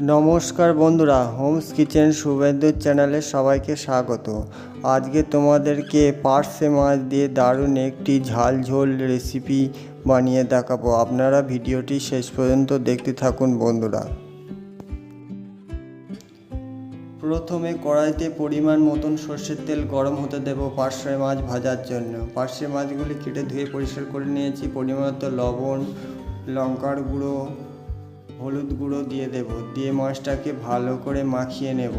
নমস্কার বন্ধুরা, Holmes kitchen শুভেন্দুর চ্যানেলে সবাইকে স্বাগত। আজকে তোমাদেরকে পার্সে মাছ দিয়ে দারুণ একটি ঝাল ঝোল রেসিপি বানিয়ে দেখাবো। আপনারা ভিডিওটি শেষ পর্যন্ত দেখতে থাকুন বন্ধুরা। প্রথমে কড়াইতে পরিমাণ মতন সর্ষের তেল গরম হতে দেব পার্শে মাছ ভাজার জন্য। পার্শে মাছগুলি কেটে ধুয়ে পরিষ্কার করে নিয়েছি। পরিমাণ লবণ, লঙ্কার গুঁড়ো হলুদ গুঁড়ো দিয়ে দেব, দিয়ে মাছটাকে ভালো করে মাখিয়ে নেব।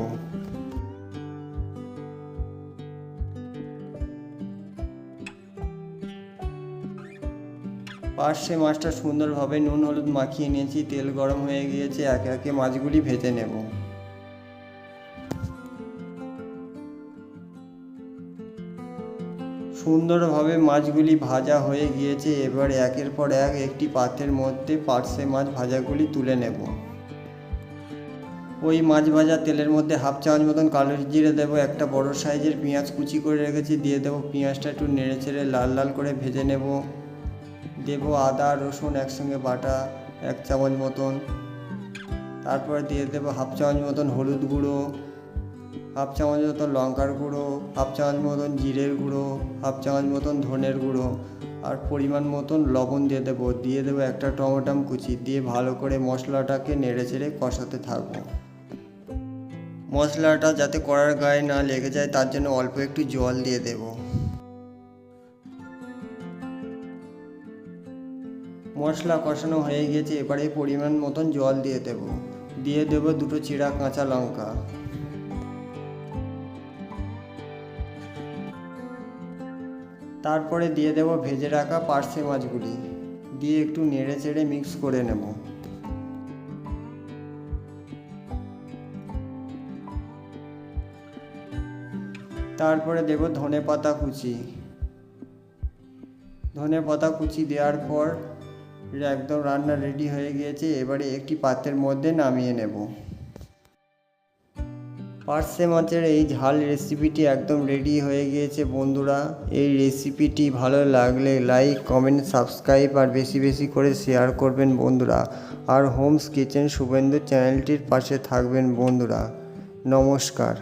পাশে মাছটা সুন্দরভাবে নুন হলুদ মাখিয়ে নিয়েছি, তেল গরম হয়ে গিয়েছে, একে একে মাছগুলি ভেজে নেব। সুন্দরভাবে মাছগুলি ভাজা হয়ে গিয়েছে। এবার একের পর এক একটি পাত্রের মধ্যে পার্সে মাছ ভাজাগুলি তুলে নেব। ওই মাছ ভাজা তেলের মধ্যে হাফ চামচ মতন কালো জিরে দেবো, একটা বড় সাইজের পেঁয়াজ কুচি করে রেখেছি, দিয়ে দেবো পেঁয়াজটা একটু নেড়ে চেড়ে লাল লাল করে ভেজে নেব। দেবো আদা, রসুন একসঙ্গে বাটা, এক চামচ মতন। তারপরে দিয়ে দেবো হাফ চামচ মতন হলুদ গুঁড়ো। হাফ চামচ মতন লঙ্কার গুঁড়ো, হাফ চামচ মতন জিরের গুঁড়ো, হাফ চামচ মতন ধনের গুঁড়ো আর পরিমাণ মতন লবণ দিয়ে দেবো। দিয়ে দেবো একটা টমেটাম কুচি। দিয়ে ভালো করে মশলাটাকে নেড়ে চেড়ে কষাতে থাকব। মশলাটা যাতে কড়ার গায়ে না লেগে যায়, তার জন্য অল্প একটু জল দিয়ে দেব। মশলা কষানো হয়ে গেছে, এবারে পরিমাণ মতন জল দিয়ে দেব। দিয়ে দেব দুটো চিড়া কাঁচা লঙ্কা। তারপরে দিয়ে দেব ভেজে রাখা পার্সে মাছগুলি। দিয়ে একটু নেড়ে চেড়ে মিক্স করে নেব। তারপরে দেব ধনে পাতা কুচি। ধনে পাতা কুচি দেওয়ার পর, একদম রান্না রেডি হয়ে গিয়েছে, এবারে একটি পাত্রের মধ্যে নামিয়ে নেব। পার্সে মাছের এই ঝাল রেসিপিটি একদম রেডি হয়ে গিয়েছে, বন্ধুরা। এই রেসিপিটি ভালো লাগলে লাইক কমেন্ট সাবস্ক্রাইব আর বেশি বেশি করে শেয়ার করবেন, বন্ধুরা। আর হোমস কিচেন শুভেন্দু চ্যানেলটির পাশে থাকবেন, বন্ধুরা। নমস্কার।